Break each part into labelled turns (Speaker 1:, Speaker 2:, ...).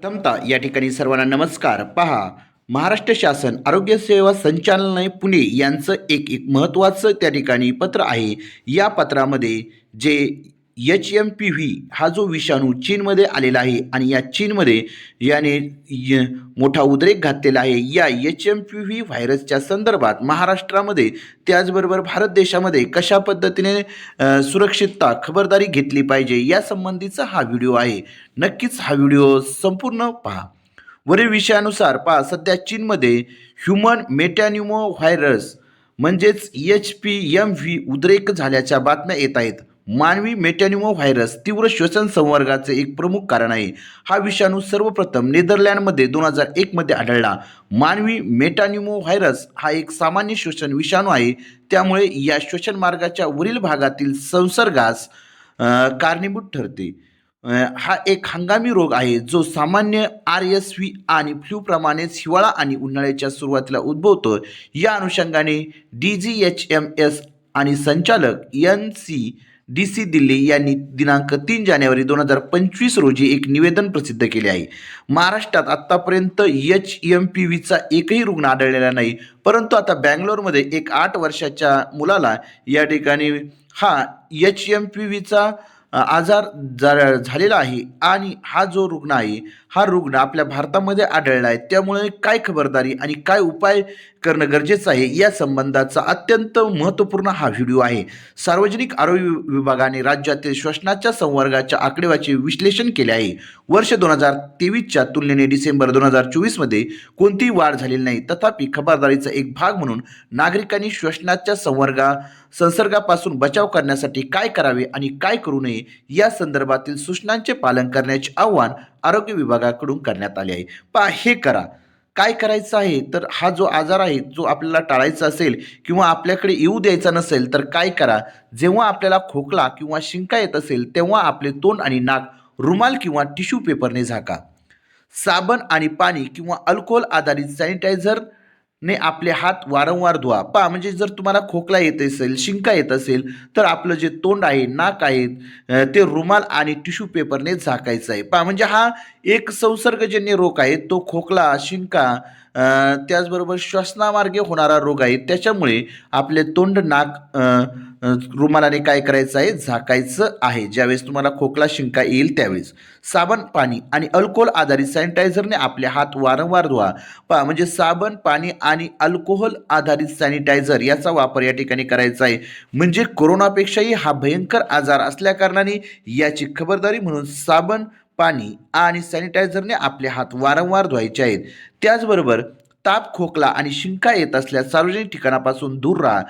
Speaker 1: प्रथमतः या ठिकाणी सर्वांना नमस्कार. पहा महाराष्ट्र शासन आरोग्य सेवा संचालनालय पुणे यांचं एक एक महत्त्वाचं त्या ठिकाणी पत्र आहे. या पत्रामध्ये जे एच एम पी व्ही हा जो विषाणू चीनमध्ये आलेला आहे आणि या चीनमध्ये याने य मोठा उद्रेक घातलेला आहे. या एच एम पी व्ही व्हायरसच्या संदर्भात महाराष्ट्रामध्ये त्याचबरोबर भारत देशामध्ये कशा पद्धतीने सुरक्षितता खबरदारी घेतली पाहिजे या संबंधीचा हा व्हिडिओ आहे. नक्कीच हा व्हिडिओ संपूर्ण पहा. वरील विषयानुसार पहा सध्या चीनमध्ये ह्युमन मेटॅन्युमो व्हायरस म्हणजेच एच पी एम व्ही उद्रेक झाल्याच्या बातम्या येत आहेत. मानवी मेटॅनिमो व्हायरस तीव्र श्वसन संवर्गाचे एक प्रमुख कारण आहे. हा विषाणू सर्वप्रथम नेदरलँडमध्ये दोन हजार एकमध्ये आढळला. मानवी मेटॅनिमो व्हायरस हा एक सामान्य श्वसन विषाणू आहे. त्यामुळे या श्वसन मार्गाच्या वरील भागातील संसर्गास कारणीभूत ठरते. हा एक हंगामी रोग आहे जो सामान्य आर एस व्ही आणि फ्लूप्रमाणेच हिवाळा आणि उन्हाळ्याच्या सुरुवातीला उद्भवतो या अनुषंगाने D G H M S आणि संचालक N C D C Delhi यांनी दिनांक तीन जानेवारी दोन हजार पंचवीस रोजी एक निवेदन प्रसिद्ध केले आहे. महाराष्ट्रात आत्तापर्यंत एच एम पी व्हीचा एकही रुग्ण आढळलेला नाही परंतु आता बँगलोरमध्ये एक आठ वर्षाच्या मुलाला या ठिकाणी हा एच एम पी व्हीचा आजार जा झालेला आहे आणि हा जो रुग्ण आहे हा रुग्ण आपल्या भारतामध्ये आढळला आहे त्यामुळे काय खबरदारी आणि काय उपाय करणं गरजेचं आहे या संबंधाचा अत्यंत महत्त्वपूर्ण हा व्हिडिओ आहे. सार्वजनिक आरोग्य विभागाने राज्यातील श्वसनाच्या संवर्गाच्या आकडेवाचे विश्लेषण केले आहे. वर्ष दोन हजार तेवीसच्या तुलनेने डिसेंबर दोन हजार चोवीसमध्ये कोणतीही वाढ झालेली नाही. तथापि खबरदारीचा एक भाग म्हणून नागरिकांनी श्वसनाच्या संवर्गा संसर्गापासून बचाव करण्यासाठी काय करावे आणि काय करू नये या संदर्भातील सूचनांचे पालन करण्याचे आव्हान आरोग्य विभागाकडून करण्यात आले आहे. पहा हे करा. काय करायचं आहे? तर हा जो आजार आहे जो आपल्याला टाळायचा असेल किंवा आपल्याकडे येऊ द्यायचा नसेल तर काय करा? जेव्हा आपल्याला खोकला किंवा शिंका येत असेल तेव्हा आपले तोंड आणि नाक रुमाल किंवा टिश्यू पेपरने झाका. साबण आणि पाणी किंवा अल्कोहोल आधारित सॅनिटायझर ने आपले हात वारंवार धुवा. पहा म्हणजे जर तुम्हाला खोकला येत असेल शिंका येत असेल तर आपलं जे तोंड आहे नाक आहे ते रुमाल आणि टिश्यू पेपरने झाकायचं आहे. पहा म्हणजे हा एक संसर्गजन्य रोग आहे. तो खोकला शिंका त्याचबरोबर श्वसनामार्गे होणारा रोग आहे. त्याच्यामुळे आपले तोंड नाक रुमालाने काय करायचं आहे? झाकायचं आहे. ज्यावेळेस तुम्हाला खोकला शिंका येईल त्यावेळेस. साबण पाणी आणि अल्कोहोल आधारित सॅनिटायझरने आपले हात वारंवार धुवा. पहा म्हणजे साबण पाणी आणि अल्कोहोल आधारित सॅनिटायझर याचा वापर या ठिकाणी करायचा आहे. म्हणजे कोरोनापेक्षाही हा भयंकर आजार असल्याकारणाने याची खबरदारी म्हणून साबण पाणी आणि सॅनिटायझरने आपले हात वारंवार धुवायचे आहेत. त्याचबरोबर ताप खोकला आणि शिंका येत असल्यास सार्वजनिक ठिकाणापासून दूर राहा.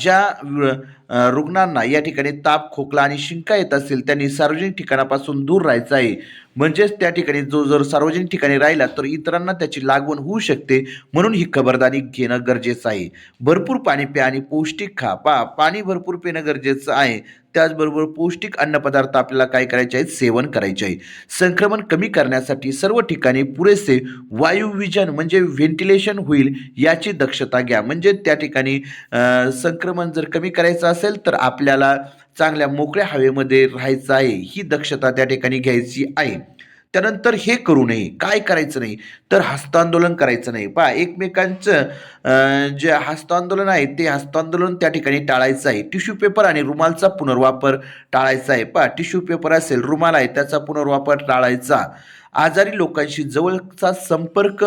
Speaker 1: ज्या रुग्णांना या ठिकाणी ताप खोकला आणि शिंका येत असेल त्यांनी सार्वजनिक ठिकाणापासून दूर राहायचं आहे. म्हणजेच त्या ठिकाणी जो जर सार्वजनिक ठिकाणी राहिला तर इतरांना त्याची लागवण होऊ शकते म्हणून ही खबरदारी घेणं गरजेचं आहे. भरपूर पाणी प्या आणि पौष्टिक खा. पा पाणी भरपूर पिणं गरजेचं आहे. त्याचबरोबर पौष्टिक अन्नपदार्थ आपल्याला काय करायचे आहेत? सेवन करायचे आहे. संक्रमण कमी करण्यासाठी सर्व ठिकाणी पुरेसे वायुविजन म्हणजे व्हेंटिलेशन होईल याची दक्षता घ्या. म्हणजे त्या ठिकाणी संक्रमण जर कमी करायचं असेल तर आपल्याला चांगल्या मोकळ्या हवेमध्ये राहायचं आहे ही दक्षता त्या ठिकाणी घ्यायची आहे. त्यानंतर हे करू नये. काय करायचं नाही? तर हस्तांदोलन करायचं नाही. पहा एकमेकांचं जे हस्तांदोलन आहे ते हस्तांदोलन त्या ठिकाणी टाळायचं आहे. टिश्यू पेपर आणि रुमालचा पुनर्वापर टाळायचा आहे. पहा टिश्यू पेपर असेल रुमाल आहे त्याचा पुनर्वापर टाळायचा. आजारी लोकांशी जवळचा संपर्क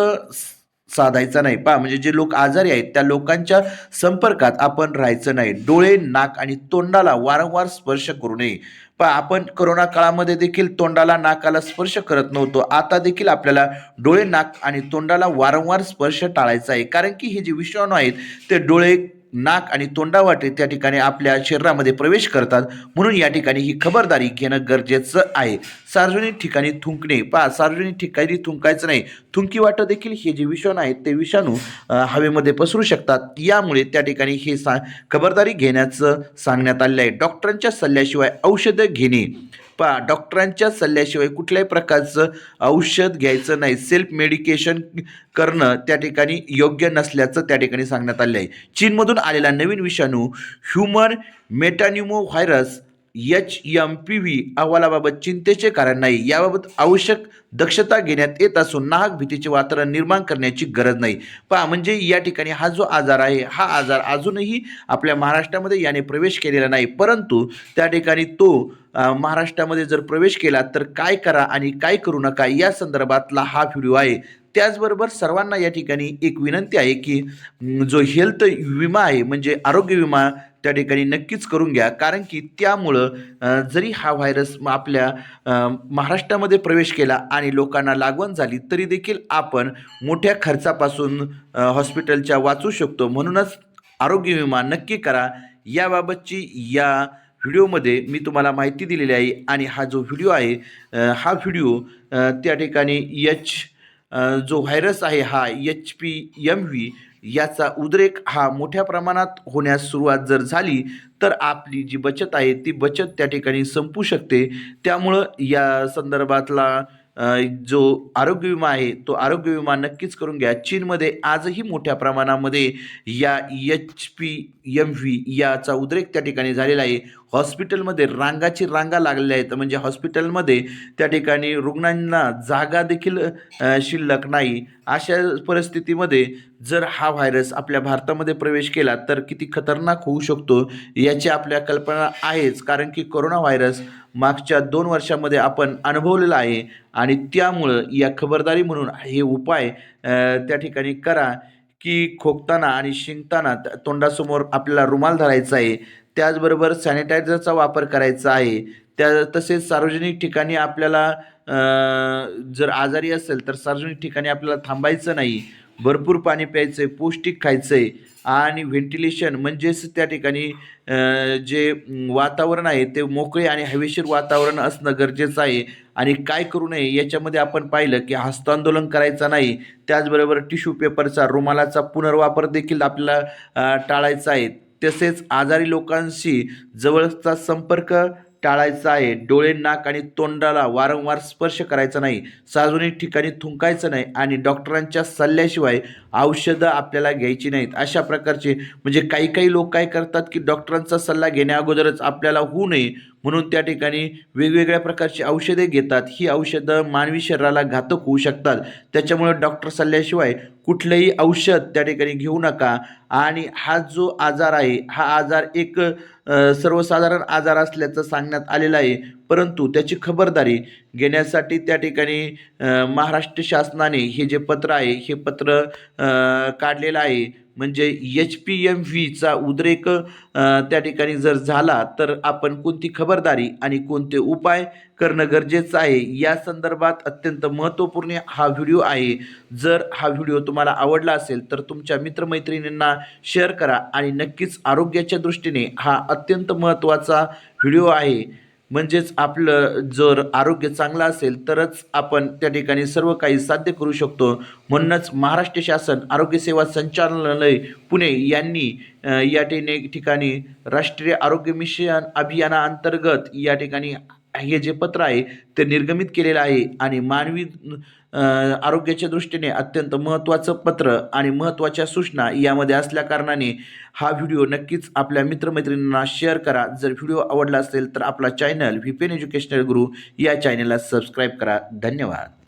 Speaker 1: साधायचा नाही. पहा म्हणजे जे लोक आजारी आहेत त्या लोकांच्या संपर्कात आपण राहायचं नाही. डोळे नाक आणि तोंडाला वारंवार स्पर्श करू नये. पहा आपण करोना काळामध्ये देखील तोंडाला नाकाला स्पर्श करत नव्हतो. आता देखील आपल्याला डोळे नाक आणि तोंडाला वारंवार स्पर्श टाळायचा आहे. कारण की हे जे विषाणू आहेत ते डोळे नाक आणि तोंडावाटे त्या ठिकाणी आपल्या शरीरामध्ये प्रवेश करतात. म्हणून या ठिकाणी ही खबरदारी घेणं गरजेचं आहे. सार्वजनिक ठिकाणी थुंकणे. पहा सार्वजनिक ठिकाणी थुंकायचं नाही. थुंकी वाटं देखील हे जे विषाणू आहेत ते विषाणू हवेमध्ये पसरू शकतात. यामुळे त्या ठिकाणी हे सा खबरदारी घेण्याचं सांगण्यात आलेलं आहे. डॉक्टरांच्या सल्ल्याशिवाय औषधं घेणे पहा डॉक्टरांच्या सल्ल्याशिवाय कुठल्याही प्रकारचं औषध घ्यायचं नाही. सेल्फ मेडिकेशन करणं त्या ठिकाणी योग्य नसल्याचं त्या ठिकाणी सांगण्यात आलं आहे चीनमधून आलेला नवीन विषाणू human metapneumovirus H M P V अहवालाबाबत चिंतेचे कारण नाही. याबाबत आवश्यक दक्षता घेण्यात येत असून नाहक भीतीचे वातावरण निर्माण करण्याची गरज नाही. पहा म्हणजे या ठिकाणी हा जो आजार आहे हा आजार अजूनही आपल्या महाराष्ट्रामध्ये याने प्रवेश केलेला नाही. परंतु त्या ठिकाणी तो महाराष्ट्रामध्ये जर प्रवेश केला तर काय करा आणि काय करू नका या संदर्भातला हा व्हिडिओ आहे. त्याचबरोबर सर्वांना या ठिकाणी एक विनंती आहे की जो हेल्थ विमा आहे म्हणजे आरोग्य विमा त्या ठिकाणी नक्कीच करून घ्या. कारण की त्यामुळं जरी हा व्हायरस आपल्या महाराष्ट्रामध्ये प्रवेश केला आणि लोकांना लागवण झाली तरी देखील आपण मोठ्या खर्चापासून हॉस्पिटलच्या वाचू शकतो. म्हणूनच आरोग्य विमा नक्की करा. याबाबतची या व्हिडिओमध्ये मी तुम्हाला माहिती दिलेली आहे आणि हा जो व्हिडिओ आहे हा व्हिडिओ त्या ठिकाणी एच जो व्हायरस आहे हा एच पी एम व्ही याचा उद्रेक हा मोठ्या प्रमाणात होण्यास सुरुवात जर झाली तर आपली जी बचत आहे ती बचत त्या ठिकाणी संपू शकते. त्यामुळं या संदर्भातला जो आरोग्य विमा आहे तो आरोग्य विमा नक्कीच करून घ्या. चीनमध्ये आजही मोठ्या प्रमाणामध्ये या एच पी एम व्ही याचा उद्रेक त्या ठिकाणी झालेला आहे. हॉस्पिटलमध्ये रांगाची रांगा लागलेल्या आहेत. म्हणजे हॉस्पिटलमध्ये त्या ठिकाणी रुग्णांना जागा देखील शिल्लक नाही. अशा परिस्थितीमध्ये जर हा व्हायरस आपल्या भारतामध्ये प्रवेश केला तर किती खतरनाक होऊ शकतो याची आपल्या कल्पना आहेच. कारण की कोरोना व्हायरस मागच्या दोन वर्षामध्ये आपण अनुभवलेला आहे आणि त्यामुळं या खबरदारी म्हणून हे उपाय त्या ठिकाणी करा. की खोकताना आणि शिंकताना त- तोंडासमोर आपल्याला रुमाल धरायचा आहे त्याचबरोबर सॅनिटायझरचा वापर करायचा आहे त्या तसेच सार्वजनिक ठिकाणी आपल्याला जर आजारी असेल तर सार्वजनिक ठिकाणी आपल्याला थांबायचं नाही भरपूर पाणी प्यायचं आहे पौष्टिक खायचं आहे आणि व्हेंटिलेशन म्हणजेच त्या ठिकाणी जे वातावरण आहे ते मोकळे आणि हवेशीर वातावरण असणं गरजेचं आहे. आणि काय करू नये याच्यामध्ये आपण पाहिलं की हस्तांदोलन करायचं नाही. त्याचबरोबर टिश्यू पेपरचा रुमालाचा पुनर्वापर देखील आपल्याला टाळायचा आहे. तसेच आजारी लोकांशी जवळचा संपर्क टाळायचं आहे. डोळे नाक आणि तोंडाला वारंवार स्पर्श करायचा नाही. सार्वजनिक ठिकाणी थुंकायचं नाही आणि डॉक्टरांच्या सल्ल्याशिवाय औषधं आपल्याला घ्यायची नाहीत. अशा प्रकारचे म्हणजे काही काही लोक काय करतात की डॉक्टरांचा सल्ला घेण्या अगोदरच आपल्याला होऊ नये म्हणून त्या ठिकाणी वेगवेगळ्या प्रकारची औषधे घेतात. ही औषधं मानवी शरीराला घातक होऊ शकतात. त्याच्यामुळे डॉक्टर सल्ल्याशिवाय कुठलंही औषध त्या ठिकाणी घेऊ नका. आणि हा जो आजार आहे हा आजार एक सर्वसाधारण आजार असल्याचं सांगण्यात आलेलं आहे. परंतु त्याची खबरदारी घेण्यासाठी त्या ठिकाणी महाराष्ट्र शासनाने हे जे पत्र आहे हे पत्र काढलेलं आहे. म्हणजे एच पी एम व्हीचा उद्रेक त्या ठिकाणी जर झाला तर आपण कोणती खबरदारी आणि कोणते उपाय करणं गरजेचं आहे? या संदर्भात अत्यंत महत्त्वपूर्ण हा व्हिडिओ आहे. जर हा व्हिडिओ तुम्हाला आवडला असेल तर तुमच्या मित्रमैत्रिणींना शेअर करा आणि नक्कीच आरोग्याच्या दृष्टीने हा अत्यंत महत्त्वाचा व्हिडिओ आहे. म्हणजेच आपलं जर आरोग्य चांगलं असेल तरच आपण त्या ठिकाणी सर्व काही साध्य करू शकतो. म्हणूनच महाराष्ट्र शासन आरोग्य सेवा संचालनालय पुणे यांनी या ठिकाणी ठिकाणी राष्ट्रीय आरोग्य मिशन अभियानाअंतर्गत या ठिकाणी हे जे पत्र आहे ते निर्गमित केलेलं आहे आणि मानवी आरोग्याच्या दृष्टीने अत्यंत महत्त्वाचं पत्र आणि महत्त्वाच्या सूचना यामध्ये असल्या कारणाने हा व्हिडिओ नक्कीच आपल्या मित्रमैत्रिणींना शेअर करा. जर व्हिडिओ आवडला असेल तर आपला चॅनल व्ही एज्युकेशनल गुरु या चॅनलला सबस्क्राईब करा. धन्यवाद.